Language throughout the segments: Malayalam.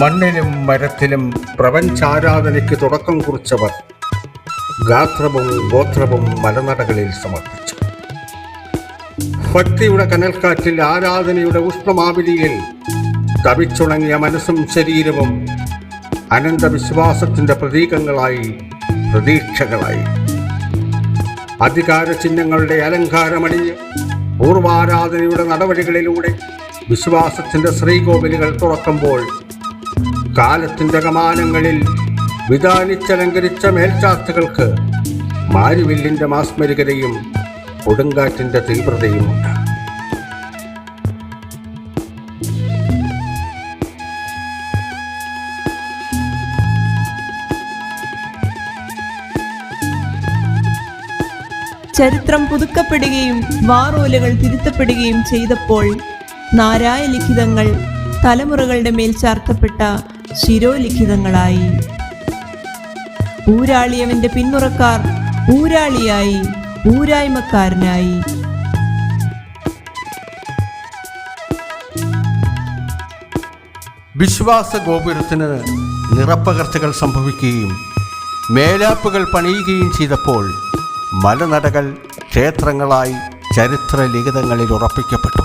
മണ്ണിലും മരത്തിലും പ്രപഞ്ചാരാധനയ്ക്ക് തുടക്കം കുറിച്ചവർ ഗാത്രവും ഗോത്രവും മലനടകളിൽ സമർപ്പിച്ചു. ഭക്തിയുടെ കനൽക്കാറ്റിൽ ആരാധനയുടെ ഉഷ്ണമാവിലിയിൽ തവിച്ചുണങ്ങിയ മനസ്സും ശരീരവും അനന്തവിശ്വാസത്തിന്റെ പ്രതീകങ്ങളായി പ്രതീക്ഷകളായി. അധികാര ചിഹ്നങ്ങളുടെ അലങ്കാരമണിഞ്ഞ് പൂർവാരാധനയുടെ നടപടികളിലൂടെ വിശ്വാസത്തിന്റെ ശ്രീകോവിലുകൾ തുറക്കുമ്പോൾ കാലത്തിന്റെ കമാനങ്ങളിൽ വിതാനിച്ചലങ്കരിച്ച മേൽച്ചാത്തുകൾക്ക് മാരിവില്ലിന്റെ മാസ്മരികതയും കൊടുങ്കാറ്റിന്റെ തീവ്രതയുമുണ്ട് ചരിത്രം പുതുക്കപ്പെടുകയും വാറോലകൾ തിരുത്തപ്പെടുകയും ചെയ്തപ്പോൾ നാരായ ലിഖിതങ്ങൾ തലമുറകളുടെ മേൽ ചാർത്തപ്പെട്ട ശിരോലിഖിതങ്ങളായി. ഊരാളിയവന്റെ പിന്മുറക്കാർ ഊരാളിയായി ഊരായ്മക്കാരനായി. വിശ്വാസ ഗോപുരത്തിന് നിറപ്പകർച്ചകൾ സംഭവിക്കുകയും മേലാപ്പുകൾ പണിയുകയും ചെയ്തപ്പോൾ മലനടകൾ ക്ഷേത്രങ്ങളായി ചരിത്ര ലിഖിതങ്ങളിൽ ഉറപ്പിക്കപ്പെട്ടു.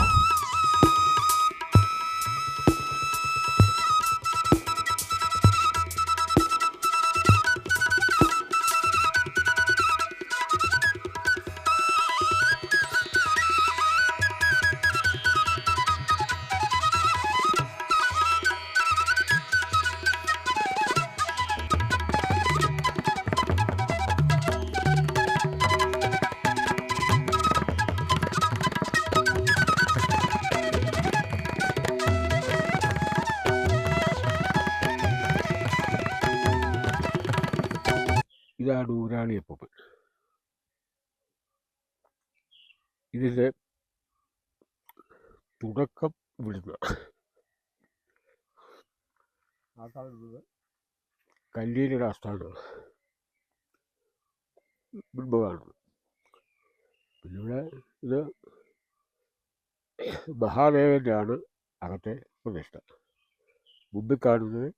ഊരാളിയപ്പം ഇതിന്റെ തുടക്കം വിടുന്ന ആ കാണുന്നത് കല്ലീരുടെ ആസ്ഥാനമാണ് മുൻപ് പിന്നെ ഇത് മഹാദേവന്റെ ആണ് അകത്തെ പ്രതിഷ്ഠ. മുമ്പിൽ കാണുന്നത്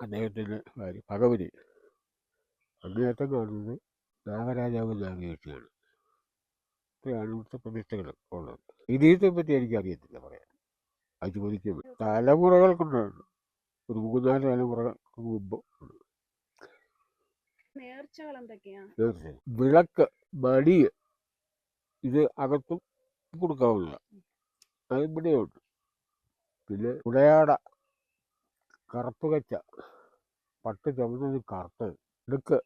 അദ്ദേഹത്തിന്റെ ഭാര്യ ഭഗവതി. അങ്ങേയറ്റം കാണുന്നത് നാഗരാജാവ് നാഗേഷിയാണ്. ഇത്രയാണ് ഇവിടുത്തെ പ്രതിഷ്ഠകൾ ഉള്ളത്. ഇതിനെ പറ്റി എനിക്കറിയത്തില്ല പറയാൻ. അത് ചോദിക്കും തലമുറകൾ കൊണ്ടാണ് ഒരു മൂന്നാൽ തലമുറകൾക്ക് മുമ്പ് വിളക്ക് മടി ഇത് അകത്തും കൊടുക്കാവുന്ന അത് ഇവിടെയുണ്ട് പിന്നെ ഉടയാട കറുപ്പ് കച്ച പട്ട് ചുമന്നത് കറുത്തത് ഇടുക്ക്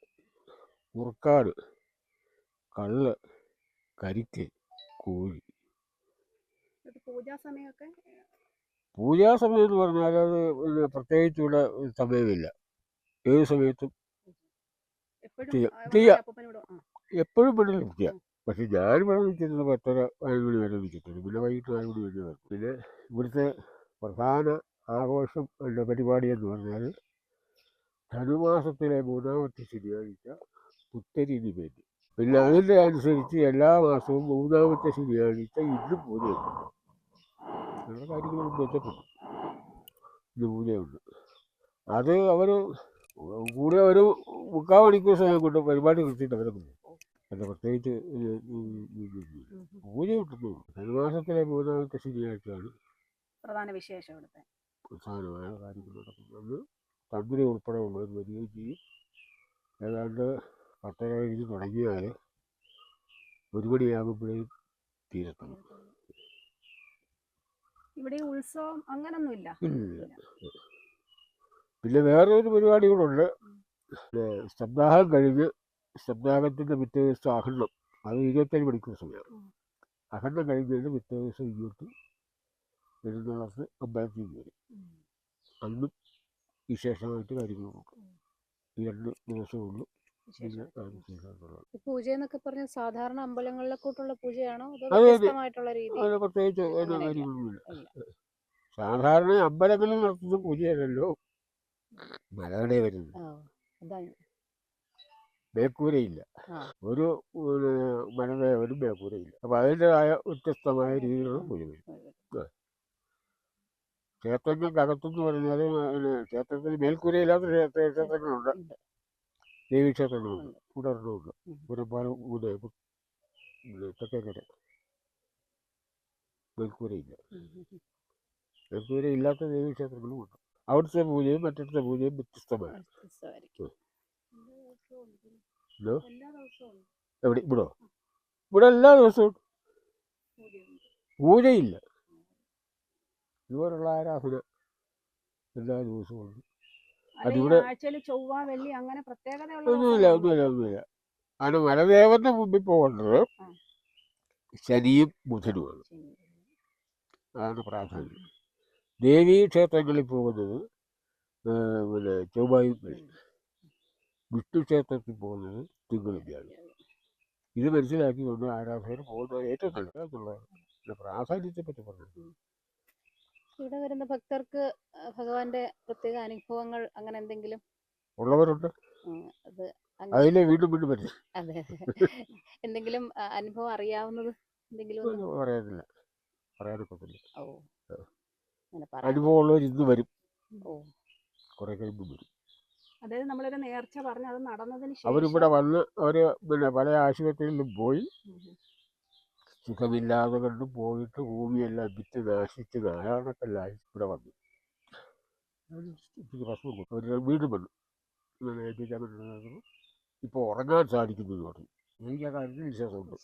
മുറുക്കാട് കള്ള് കരിക്ക് കോഴി. ഇത് പൂജാ സമയമൊക്കെ? പൂജാ സമയം എന്ന് പറഞ്ഞാൽ അത് പിന്നെ പ്രത്യേകിച്ച് ഇവിടെ സമയമില്ല. ഏത് സമയത്തും എപ്പോഴും ചെയ്യാം. ചെയ്യാം. എപ്പോഴും ഇവിടെ നിൽക്കുക. പക്ഷെ ഞാൻ ഇവിടെ നിൽക്കുന്നത് പത്തര നാല് മണി വരെ നിൽക്കത്തുള്ളൂ. പിന്നെ വൈകിട്ട് നാല് മണി വരെ വരും പിന്നെ ഇവിടുത്തെ പ്രധാന ആഘോഷം പരിപാടി എന്ന് പറഞ്ഞാൽ ധനുമാസത്തിലെ മൂന്നാമത്തെ ശനിയാഴ്ച പുത്തരിന് വേണ്ടി പിന്നെ അതിന്റെ അനുസരിച്ച് എല്ലാ മാസവും മൂന്നാമത്തെ ശനിയാഴ്ച ഇന്ന് പൂജയുണ്ട് അങ്ങനെ കാര്യങ്ങൾ ബന്ധപ്പെട്ടു ഇന്ന് പൂജയുണ്ട് അത് അവർ കൂടെ ഒരു മുക്കാൽ മണിക്കൂർ സമയം കൊണ്ട് പരിപാടി നിർത്തിയിട്ട് അവരെ അല്ല പ്രത്യേകിച്ച്. പൂജ കിട്ടുന്നു ധനുമാസത്തിലെ മൂന്നാമത്തെ ശനിയാഴ്ചയാണ് പ്രധാന വിശേഷം ഇവിടുത്തെ. പ്രധാനമായ കാര്യങ്ങൾ നടക്കുന്നത്. തന്ത്രി ഉൾപ്പെടെ ഉള്ളവർ വരികയും ചെയ്യും ഏതാണ്ട് പത്തര കഴിഞ്ഞ് തുടങ്ങിയാൽ ഒരു മണിയാകുമ്പോഴേക്കും തീരത്തുള്ളൂ. ഇവിടെ ഉത്സവം അങ്ങനൊന്നുമില്ല പിന്നെ വേറൊരു ഒരു പരിപാടി കൂടെ ഉണ്ട്. സപ്താഹം കഴിഞ്ഞ് സപ്താഹത്തിന്റെ പിറ്റേ ദിവസം അഖണ്ഡം അത് ഇരുപത്തേഴ് മണിക്കൂർ സമയമാണ്. അഖണ്ഡം കഴിഞ്ഞതിന് പിറ്റേ ദിവസം ഇങ്ങോട്ട് എഴുന്നള്ളത്ത് അമ്പലത്തിൽ വരും. അന്നും വിശേഷമായിട്ട് കാര്യങ്ങൾ നോക്കും. ഈ രണ്ട്. പിന്നെ വിശേഷമായിട്ടുള്ളത് പൂജ എന്നൊക്കെ പറഞ്ഞ സാധാരണ അമ്പലങ്ങളിലെ കൂട്ടുള്ള പൂജയാണോ? അതോ അതെ, അതെ. രീതി? അതിന് പ്രത്യേകിച്ച് ഒരു അങ്ങനെയില്ല. കാര്യമൊന്നുമില്ല. സാധാരണ അമ്പലങ്ങളിൽ നടത്തുന്ന പൂജയല്ലല്ലോ. മലയുടെ വരുന്നത്. ബേക്കൂരയില്ല ഒരു മലയുടെ. ഒരു മേക്കൂരയില്ല അപ്പൊ അതിന്റെതായ വ്യത്യസ്തമായ രീതിയിലുള്ള പൂജ വരും ക്ഷേത്രങ്ങൾക്കകത്തെന്ന് പറഞ്ഞാൽ പിന്നെ ക്ഷേത്രത്തിന് മേൽക്കൂരയില്ലാത്ത ക്ഷേത്ര- ക്ഷേത്രങ്ങളുണ്ട്. ദേവീക്ഷേത്രങ്ങളുണ്ട് കൂടാറുണ്ട്. പുരപ്പാലം ഇത് തെക്കേക്കര മേൽക്കൂരയില്ല. മേൽക്കൂര ഇല്ലാത്ത ദേവീക്ഷേത്രങ്ങളും ഉണ്ട് അവിടുത്തെ പൂജയും മറ്റിടത്തെ പൂജയും വ്യത്യസ്തമാണ് ഹലോ എവിടെ ഇവിടോ ഇവിടെ എല്ലാ ദിവസവും പൂജയില്ല ഇതുപോലുള്ള ആരാധന എല്ലാ ദിവസവും ഉണ്ട്. അതിവിടെ ഒന്നുമില്ല ഒന്നുമില്ല ഒന്നുമില്ല. ആണ് മലദേവന്റെ മുമ്പിൽ പോകേണ്ടത്. ശനിയും ബുധനുമാണ് അതാണ് പ്രാധാന്യം. ദേവീ ക്ഷേത്രങ്ങളിൽ പോകുന്നത് പിന്നെ ചൊവ്വായും വിഷ്ണു ക്ഷേത്രത്തിൽ പോകുന്നത് തിങ്കളും വ്യാഴം ഇത് മനസ്സിലാക്കിക്കൊണ്ട് ആരാധകർ പോകുന്നത് ഏറ്റവും നല്ലത് എന്നുള്ളതാണ്. പ്രാധാന്യത്തെ പറ്റി പറഞ്ഞത്. ഇവിടെ വരുന്ന ഭക്തർക്ക് ഭഗവാന്റെ പ്രത്യേക അനുഭവങ്ങൾ അങ്ങനെ എന്തെങ്കിലും? ഉള്ളവരുണ്ട്. ഉം, അത് അതിലെ വീണ്ടും വീണ്ടും പറ്റും അതെ. എന്തെങ്കിലും അനുഭവം അറിയാവുന്നത് എന്തെങ്കിലും ഒന്ന് പറയാനില്ല. പറയാനൊക്കത്തില്ല. ഓ. അങ്ങനെ പറയാം അനുഭവമുള്ളവർ ഇന്ന് വരും. ഓ. കുറെ കഴിയുമ്പോൾ വരും. അതായത് നമ്മളൊരു നേർച്ച പറഞ്ഞ് അത് നടന്നതിന് അവരിവിടെ വന്ന് അവർ പിന്നെ പല ആശുപത്രികളിലും പോയി ഉം. സുഖമില്ലാതെ കണ്ട് പോയിട്ട് ഭൂമിയെല്ലാം വിറ്റ് നാശിച്ച് നാരായണക്കല്ലായി ഇവിടെ വന്നു. കൊടുത്തു അവർ വീണ്ടും വന്നു. ഇങ്ങനെ ഏൽപ്പിക്കാൻ പറ്റുന്നത് ഇപ്പോൾ ഉറങ്ങാൻ സാധിക്കുന്നു എന്ന് പറഞ്ഞു. എനിക്ക് ആ കാര്യത്തിൽ വിശ്വാസമുണ്ട്.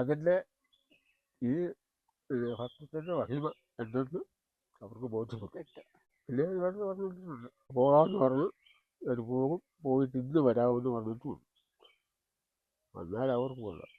അതിന്റെ ഈ ഭക്തത്തിന്റെ മഹിമ എന്തെന്ന് അവർക്ക് ബോധ്യപ്പെട്ടു. പിന്നെ ഇവർ പറഞ്ഞിട്ടുണ്ട്. പോകാമെന്ന് പറഞ്ഞ് അവർ പോകും പോയിട്ട് ഇന്ന് വരാമെന്ന് പറഞ്ഞിട്ടും വന്നാൽ അവർക്ക് കൊള്ളാം